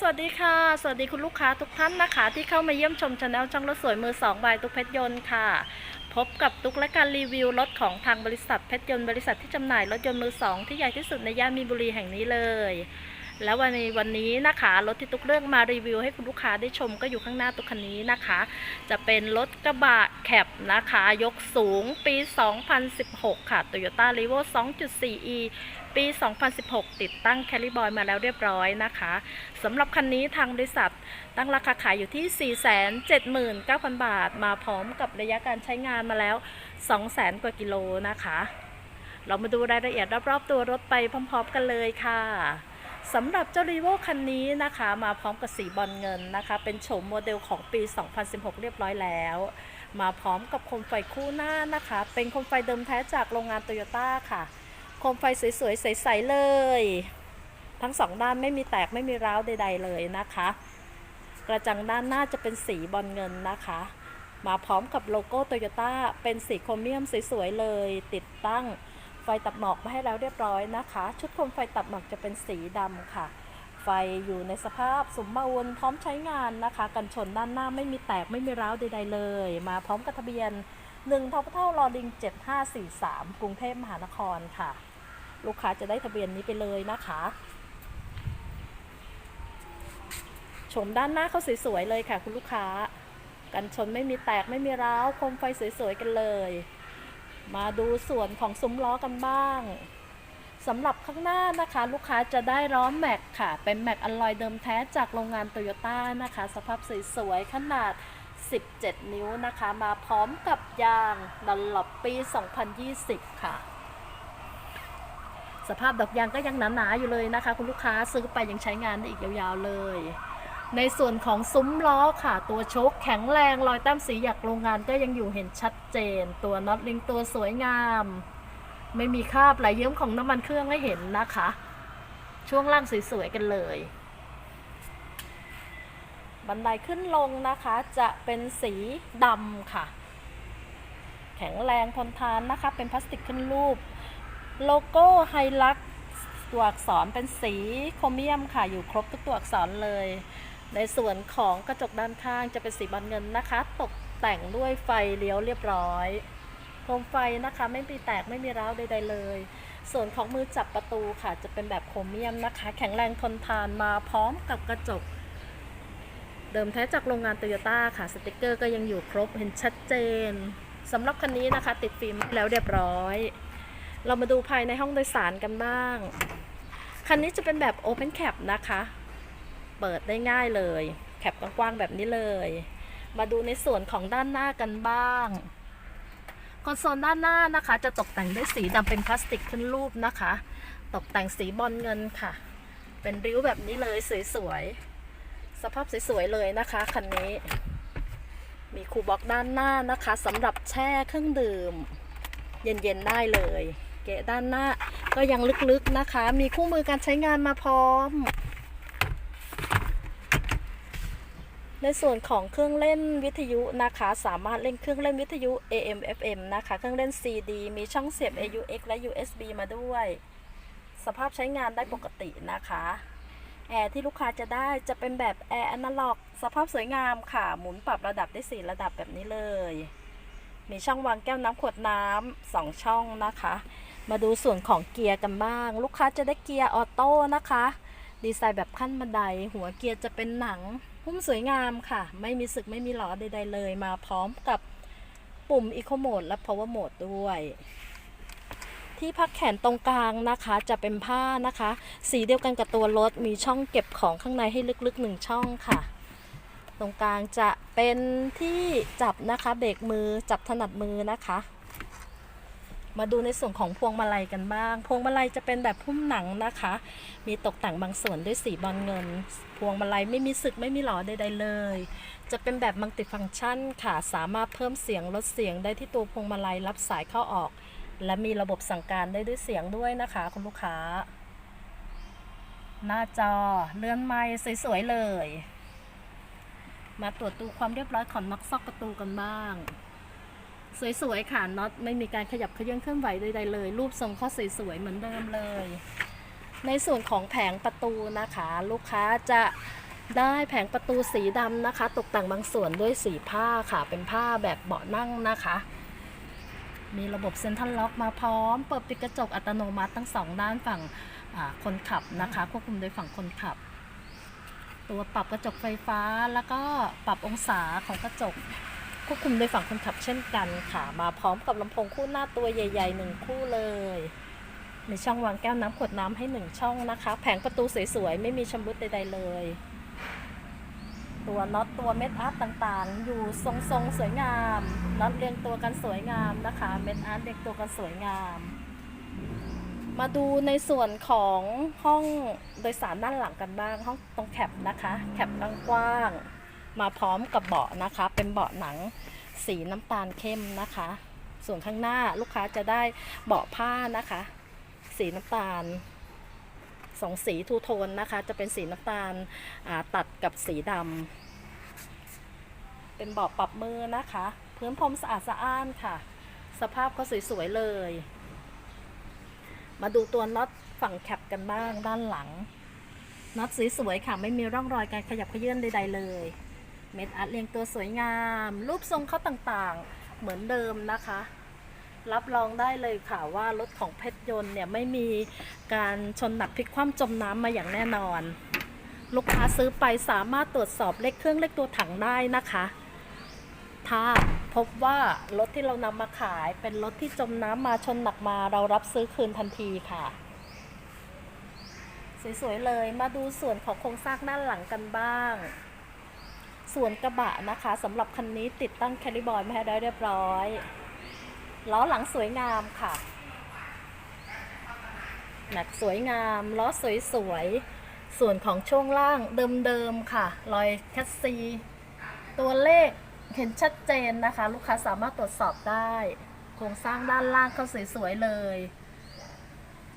สวัสดีค่ะ สวัสดีคุณลูกค้าทุกท่านนะคะ ที่เข้ามาเยี่ยมชมชาแนลช่องรถสวยมือสองบายตุกเพชรยนต์ค่ะ พบกับตุกและการรีวิวรถของทางบริษัทเพชรยนต์บริษัทที่จำหน่ายรถยนต์มือสองที่ใหญ่ที่สุดในย่านมีนบุรีแห่งนี้เลย แล้ววันนี้วันนี้นะคะรถที่ตุกเลือกมารีวิวให้คุณลูกค้าได้ชมก็อยู่ข้างหน้าตุกคันนี้นะคะ จะเป็นรถกระบะแคปนะคะ ยกสูงปี 2016 ค่ะ Toyota r e v o 2.4e ปี 2016 ติดตั้งแคลิบอยมาแล้วเรียบร้อยนะคะสำหรับคันนี้ทางบริษัทตั้งราคาขายอยู่ที่ 479,000 บาท มาพร้อมกับระยะการใช้งานมาแล้ว 200,000 กว่ากิโลนะคะ เรามาดูรายละเอียดรอบๆตัวรถไปพร้อม ๆ กันเลยค่ะ สำหรับเจ้ารีโวคันนี้นะคะมาพร้อมกับสีบอลเงินนะคะ เป็นโฉมโมเดลของปี 2016 เรียบร้อยแล้ว มาพร้อมกับโคมไฟคู่หน้านะคะ เป็นโคมไฟเดิมแท้จากโรงงานโตโยต้าค่ะ โคมไฟสวยๆ ใสๆเลย ทั้งสองด้านไม่มีแตกไม่มีร้าวใดๆเลยนะคะ กระจังด้านหน้าจะเป็นสีบอลเงินนะคะ มาพร้อมกับโลโก้โตโยต้าเป็นสีโครเมียมสวยๆเลย ติดตั้ง ไฟตัดหมอกมาให้แล้วเรียบร้อยนะคะ ชุดโคมไฟตัดหมอกจะเป็นสีดำค่ะ ไฟอยู่ในสภาพสมบูรณ์พร้อมใช้งานนะคะ กันชนด้านหน้าไม่มีแตกไม่มีร้าวใดๆเลย มาพร้อมกับทะเบียน1ทพเท่ารอลิง 7543 กรุงเทพมหานครค่ะ ลูกค้าจะได้ทะเบียนนี้ไปเลยนะคะ ชมด้านหน้าเขาสวยๆเลยค่ะ คุณลูกค้า กันชนไม่มีแตกไม่มีร้าวโคมไฟสวยๆกันเลย มาดูส่วนของซุ้มล้อกันบ้างสำหรับข้างหน้านะคะ ลูกค้าจะได้ล้อแม็กค่ะ เป็นแม็กอลลอยเดิมแท้จากโรงงานโตโยต้านะคะ สภาพสวยๆขนาด 17 นิ้วนะคะ มาพร้อมกับยางดันหลบปี 2020 ค่ะ สภาพดอกยางก็ยังหนาๆอยู่เลยนะคะ คุณลูกค้าซื้อไปยังใช้งานได้อีกยาวๆเลย ในส่วนของซุ้มล้อค่ะ ตัวโชคแข็งแรงรอยแต้มสีหยักโรงงานก็ยังอยู่เห็นชัดเจน ตัวน็อตลิงตัวสวยงาม ไม่มีคราบไหลเยิ้มของน้ำมันเครื่องให้เห็นนะคะ ช่วงล่างสวยๆกันเลย บันไดขึ้นลงนะคะ จะเป็นสีดำค่ะ แข็งแรงทนทานนะคะ เป็นพลาสติกขึ้นรูป โลโก้ไฮลักตัวอักษรเป็นสีโครเมียมค่ะ อยู่ครบทุกตัวอักษรเลย ในส่วนของกระจกด้านข้างจะเป็นสีบอลเงินนะคะ ตกแต่งด้วยไฟเลี้ยวเรียบร้อยโคมไฟนะคะไม่มีแตกไม่มีร้าวใดๆเลย ส่วนของมือจับประตูค่ะ จะเป็นแบบโครเมียมนะคะ แข็งแรงทนทานมาพร้อมกับกระจก เดิมแท้จากโรงงานโตโยต้าค่ะ สติกเกอร์ก็ยังอยู่ครบเห็นชัดเจนสำหรับคันนี้นะคะ ติดฟิล์มแล้วเรียบร้อย เรามาดูภายในห้องโดยสารกันบ้าง คันนี้จะเป็นแบบ Open Cap นะคะ เปิดได้ง่ายเลย แคปกว้างๆแบบนี้เลย มาดูในส่วนของด้านหน้ากันบ้างคอนโซลด้านหน้านะคะ จะตกแต่งด้วยสีดำเป็นพลาสติกขึ้นรูปนะคะ ตกแต่งสีบอลเงินค่ะ เป็นริ้วแบบนี้เลยสวยๆสภาพสวยๆเลยนะคะคันนี้ มีคูลบ็อกด้านหน้านะคะสำหรับแช่เครื่องดื่ม เย็นๆได้เลย เกะด้านหน้าก็ยังลึกๆนะคะ มีคู่มือการใช้งานมาพร้อม ในส่วนของเครื่องเล่นวิทยุนะคะ สามารถเล่นเครื่องเล่นวิทยุ AM FM นะคะ เครื่องเล่น CD มีช่องเสียบ AUX และ USB มาด้วย สภาพใช้งานได้ปกตินะคะแอร์ที่ลูกค้าจะได้จะเป็นแบบแอร์อนาล็อก สภาพสวยงามค่ะ หมุนปรับระดับได้ 4 ระดับแบบนี้เลย มีช่องวางแก้วน้ำขวดน้ำสองช่องนะคะ มาดูส่วนของเกียร์กันบ้าง ลูกค้าจะได้เกียร์ออโต้นะคะ ดีไซน์แบบขั้นบันได หัวเกียร์จะเป็นหนัง หุ้มสวยงามค่ะ ไม่มีสึกไม่มีหลอใด ๆ เลย มาพร้อมกับปุ่ม Eco Mode และ Power Mode ด้วย ที่พักแขนตรงกลางนะคะจะเป็นผ้านะคะ สีเดียวกันกับตัวรถ มีช่องเก็บของข้างในให้ลึกๆหนึ่งช่องค่ะ ตรงกลางจะเป็นที่จับนะคะ เบรกมือจับถนัดมือนะคะ มาดูในส่วนของพวงมาลัยกันบ้าง พวงมาลัยจะเป็นแบบหุ้มหนังนะคะ มีตกแต่งบางส่วนด้วยสีบอลเงิน พวงมาลัยไม่มีสึกไม่มีหลอใดๆเลย จะเป็นแบบมัลติฟังก์ชันค่ะ สามารถเพิ่มเสียงลดเสียงได้ที่ตัวพวงมาลัยรับสายเข้าออก และมีระบบสั่งการได้ด้วยเสียงด้วยนะคะ คุณลูกค้า หน้าจอเลื่อนไม้สวยๆเลย มาตรวจดูความเรียบร้อยของน็อกซอกประตูกันบ้าง สวยๆค่ะน็อตไม่มีการขยับเขยื่อนเคลื่อนไหวใดๆเลย รูปทรงเขาสวยๆเหมือนเดิมเลย ในส่วนของแผงประตูนะคะ ลูกค้าจะได้แผงประตูสีดำนะคะ ตกแต่งบางส่วนด้วยสีผ้าค่ะ เป็นผ้าแบบเบาะนั่งนะคะ มีระบบเซ็นทรัลล็อกมาพร้อม เปิดปิดกระจกอัตโนมัติทั้งสองด้านฝั่งคนขับนะคะ ควบคุมโดยฝั่งคนขับ ตัวปรับกระจกไฟฟ้าแล้วก็ปรับองศาของกระจก ควบคุมโดยฝั่งคนขับเช่นกันค่ะ มาพร้อมกับลำโพงคู่หน้าตัวใหญ่ๆหนึ่งคู่เลย มีช่องวางแก้วน้ำขวดน้ำให้หนึ่งช่องนะคะ แผงประตูสวยๆ ไม่มีชำรุดใดๆเลย ตัวน็อตตัวเม็ดอาร์ตต่างๆ อยู่ทรงๆ สวยงามน็อตเรียงตัวกันสวยงามนะคะ เม็ดอาร์ตเรียงตัวกันสวยงาม มาดูในส่วนของห้องโดยสารด้านหลังกันบ้างห้องตรงแคปนะคะ แคปกว้างๆ มาพร้อมกับเบาะนะคะ เป็นเบาะหนังสีน้ำตาลเข้มนะคะ ส่วนข้างหน้าลูกค้าจะได้เบาะผ้านะคะ สีน้ำตาลสองสีทูโทนนะคะ จะเป็นสีน้ำตาลาตัดกับสีดำเป็นเบาะปรับมือนะคะ พื้นพรมสะอาดสะอ้านค่ะ สภาพก็สวยๆเลย มาดูตัวน็อตฝั่งแคปกันบ้างด้านหลังน็อตสวยๆค่ะ ไม่มีร่องรอยการขยับเขยื่อนใด ๆ เลย เม็ดอัดเรียงตัวสวยงาม รูปทรงเขาต่างๆ เหมือนเดิมนะคะ รับรองได้เลยค่ะว่ารถของเพชรยนต์เนี่ยไม่มีการชนหนักพลิกคว่ำจมน้ำมาอย่างแน่นอน ลูกค้าซื้อไปสามารถตรวจสอบเลขเครื่องเลขตัวถังได้นะคะ ถ้าพบว่ารถที่เรานำมาขายเป็นรถที่จมน้ำมาชนหนักมาเรารับซื้อคืนทันทีค่ะสวยๆเลย มาดูส่วนของโครงสร้างด้านหลังกันบ้าง ส่วนกระบะนะคะสำหรับคันนี้ติดตั้งแคลิบอยมาให้ได้เรียบร้อยล้อหลังสวยงามค่ะแม็กสวยงามล้อสวยๆส่วนของช่วงล่างเดิมๆค่ะ รอยแคสซี ตัวเลขเห็นชัดเจนนะคะ ลูกค้าสามารถตรวจสอบได้ โครงสร้างด้านล่างก็สวยๆเลย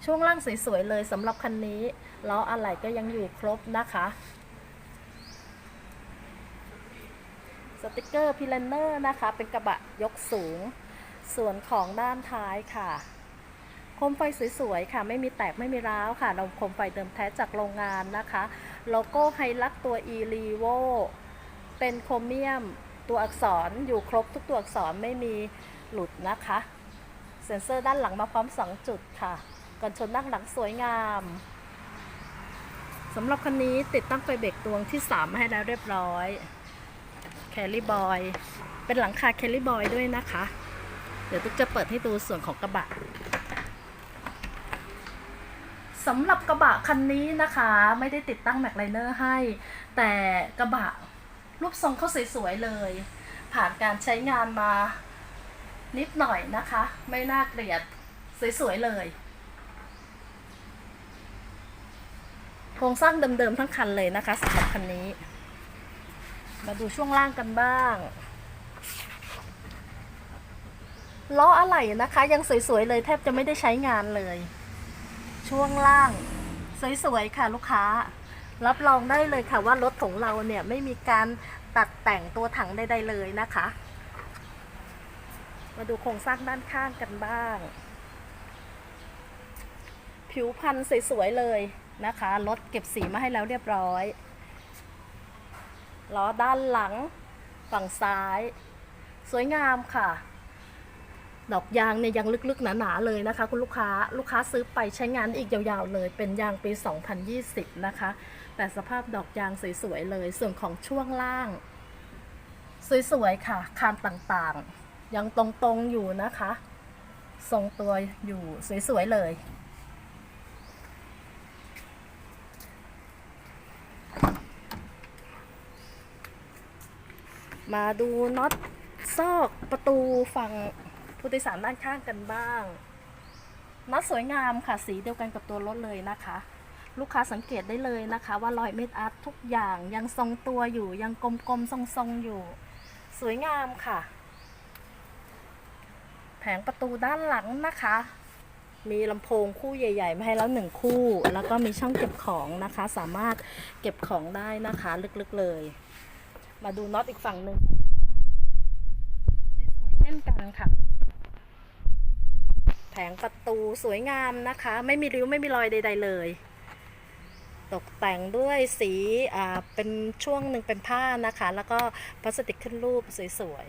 ช่วงล่างสวยๆเลยสำหรับคันนี้ล้ออะไหล่ก็ยังอยู่ครบนะคะ ติกเกอร์พิลเนอร์นะคะ เป็นกระบะยกสูง ส่วนของด้านท้ายค่ะ โคมไฟสวยๆค่ะ ไม่มีแตกไม่มีร้าวค่ะเราโคมไฟเดิมแท้จากโรงงานนะคะ โลโก้ไฮลักตัว e r e v o เป็นโครเมียมตัวอักษรอยู่ครบทุกตัวอักษรไม่มีหลุดนะคะ เซ็นเซอร์ด้านหลังมาพร้อม 2 จุดค่ะกันชนด้านหลังสวยงามสำหรับคันนี้ติดตั้งไฟเบรกดวงที่3มให้แล้วเรียบร้อย คลิบอย เป็นหลังคาแคลิบอยด้วยนะคะ เดี๋ยวตุ๊กจะเปิดให้ดูส่วนของกระบะสำหรับกระบะคันนี้นะคะ ไม่ได้ติดตั้งแม็กไลเนอร์ให้ แต่กระบะรูปทรงเขาสวยๆเลย ผ่านการใช้งานมานิดหน่อยนะคะ ไม่น่าเกลียดสวยๆเลย โครงสร้างเดิมๆทั้งคันเลยนะคะสำหรับคันนี้ มาดูช่วงล่างกันบ้าง ล้ออะไหล่นะคะ ยังสวยๆเลยแทบจะไม่ได้ใช้งานเลย ช่วงล่าง สวยๆค่ะลูกค้า รับรองได้เลยค่ะว่ารถของเราเนี่ยไม่มีการตัดแต่งตัวถังใดๆเลยนะคะ มาดูโครงสร้างด้านข้างกันบ้าง ผิวพันธุ์สวยๆเลยนะคะ รถเก็บสีมาให้แล้วเรียบร้อย ล้อด้านหลังฝั่งซ้าย สวยงามค่ะ ดอกยางเนี่ยยังลึกๆหนาๆเลยนะคะ คุณลูกค้าลูกค้าซื้อไปใช้งานอีกยาวๆเลย เป็นยางปี 2020 นะคะ แต่สภาพดอกยางสวยๆเลย ส่วนของช่วงล่าง สวยๆค่ะ คานต่างๆ ยังตรงๆอยู่นะคะ ทรงตัวอยู่สวยๆเลย มาดูน็อตซอกประตูฝั่งผู้โดยสารด้านข้างกันบ้างน็อตสวยงามค่ะสีเดียวกันกับตัวรถเลยนะคะ ลูกค้าสังเกตได้เลยนะคะ ว่ารอยเม็ดอาร์ตทุกอย่างยังทรงตัวอยู่ยังกลมๆทรงๆอยู่ สวยงามค่ะ แผงประตูด้านหลังนะคะ มีลำโพงคู่ใหญ่ ๆ มาให้แล้วหนึ่งคู่ แล้วก็มีช่องเก็บของนะคะ สามารถเก็บของได้นะคะ ลึกๆเลย มาดูน็อตอีกฝั่งหนึ่งสวยๆเช่นกันค่ะ แผงประตูสวยงามนะคะ ไม่มีริ้วไม่มีรอยใด ๆ เลย ตกแต่งด้วยสีอ่าเป็นช่วงหนึ่งเป็นผ้านะคะ แล้วก็พลาสติกขึ้นรูปสวย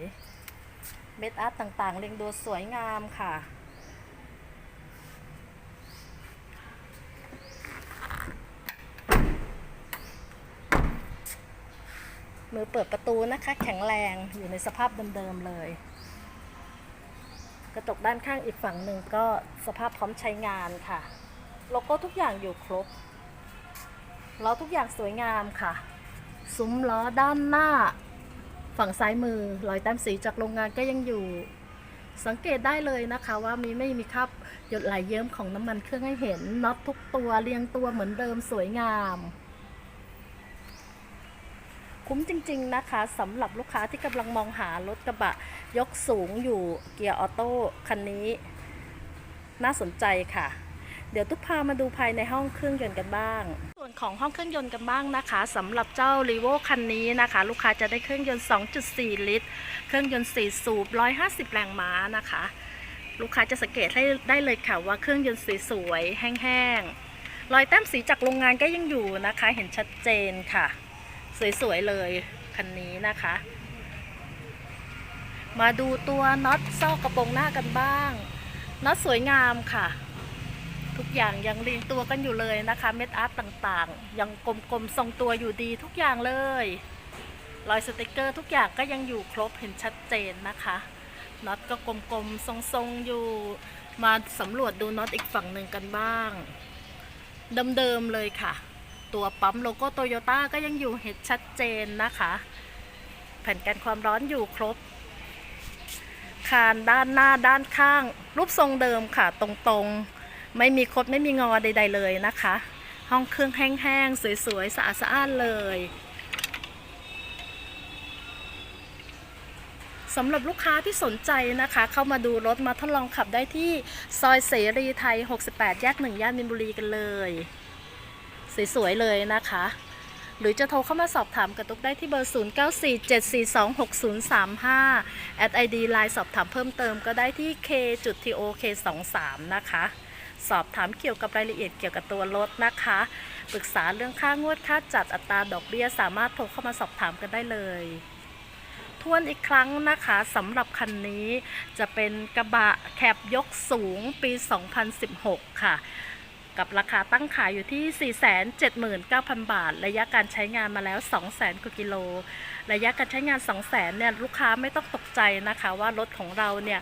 ๆ เม็ดอาร์ตต่างๆ เรียงตัวสวยงามค่ะ มือเปิดประตูนะคะ แข็งแรงอยู่ในสภาพเดิมๆเลย กระจกด้านข้างอีกฝั่งหนึ่งก็สภาพพร้อมใช้งานค่ะ โลโก้ทุกอย่างอยู่ครบล้อทุกอย่างสวยงามค่ะ ซุ้มล้อด้านหน้า ฝั่งซ้ายมือรอยแต้มสีจากโรงงานก็ยังอยู่ สังเกตได้เลยนะคะว่ามีไม่มีคราบหยดไหลเยิ้มของน้ำมันเครื่องให้เห็นน็อตทุกตัวเรียงตัวเหมือนเดิมสวยงาม คุ้มจริง ๆ นะคะสำหรับลูกค้าที่กำลังมองหารถกระบะยกสูงอยู่เกียร์ออโต้คันนี้ น่าสนใจค่ะ เดี๋ยวตุ๊กพามาดูภายในห้องเครื่องยนต์กันบ้าง ส่วนของห้องเครื่องยนต์กันบ้างนะคะสำหรับเจ้า r ีโวคันนี้นะคะ ลูกค้าจะได้เครื่องยนต์ 2.4 ลิตร เครื่องยนต์ 4 สูบ 150 แรงม้านะคะลูกค้าจะสังเกตให้ได้เลยค่ะว่าเครื่องยนต์สวยๆแห้งๆรอยแต้มสีจากโรงงานก็ยังอยู่นะคะ เห็นชัดเจนค่ะ สวยๆเลยคันนี้นะคะ มาดูตัวน็อตซอกกระโปรงหน้ากันบ้างน็อตสวยงามค่ะ ทุกอย่างยังเรียงตัวกันอยู่เลยนะคะ เม็ดอาร์ตต่างๆ ยังกลมๆทรงตัวอยู่ดีทุกอย่างเลยรอยสติกเกอร์ทุกอย่างก็ยังอยู่ครบเห็นชัดเจนนะคะน็อตก็กลมๆทรงๆอยู่มาสำรวจดูน็อตอีกฝั่งหนึ่งกันบ้าง เดิมๆเลยค่ะ ตัวปั๊มโลโก้โตโยต้าก็ยังอยู่เห็นชัดเจนนะคะ แผ่นกันความร้อนอยู่ครบ คานด้านหน้าด้านข้าง รูปทรงเดิมค่ะตรงๆ ไม่มีคดไม่มีงอใด ๆ เลยนะคะ ห้องเครื่องแห้งๆ สวยๆ สะอาดสะอ้านเลยสำหรับลูกค้าที่สนใจนะคะ เข้ามาดูรถมาทดลองขับได้ที่ซอยเสรีไทย 68 แยกหนึ่งย่านมินบุรีกันเลย สวยๆเลยนะคะ หรือจะโทรเข้ามาสอบถามกับตุ๊กได้ที่เบอร์ 0947426035แอด ID ไลน์สอบถามเพิ่มเติมก็ได้ที่ k.tok23 นะคะ สอบถามเกี่ยวกับรายละเอียดเกี่ยวกับตัวรถนะคะ ปรึกษาเรื่องค่างวดค่าจัดอัตราดอกเบี้ยสามารถโทรเข้ามาสอบถามกันได้เลยทวนอีกครั้งนะคะสำหรับคันนี้จะเป็นกระบะแคบยกสูงปี 2016 ค่ะ กับราคาตั้งขายอยู่ที่ 479,000 บาท ระยะการใช้งานมาแล้ว 200,000กว่ากิโล ระยะการใช้งาน 200,000เนี่ยลูกค้าไม่ต้องตกใจนะคะว่ารถของเราเนี่ย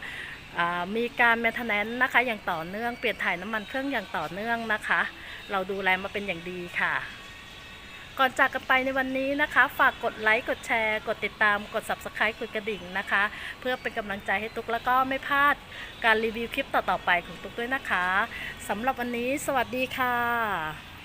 มีการแมนเทนแนนนะคะอย่างต่อเนื่องเปลี่ยนถ่ายน้ำมันเครื่องอย่างต่อเนื่องนะคะ เราดูแลมาเป็นอย่างดีค่ะ ก่อนจากกันไปในวันนี้นะคะ ฝากกดไลค์กดแชร์ กดติดตามกด subscribe กดกระดิ่งนะคะ เพื่อเป็นกำลังใจให้ตุ๊กแล้วก็ไม่พลาดการรีวิวคลิปต่อๆไปของตุ๊กด้วยนะคะสำหรับวันนี้ สวัสดีค่ะ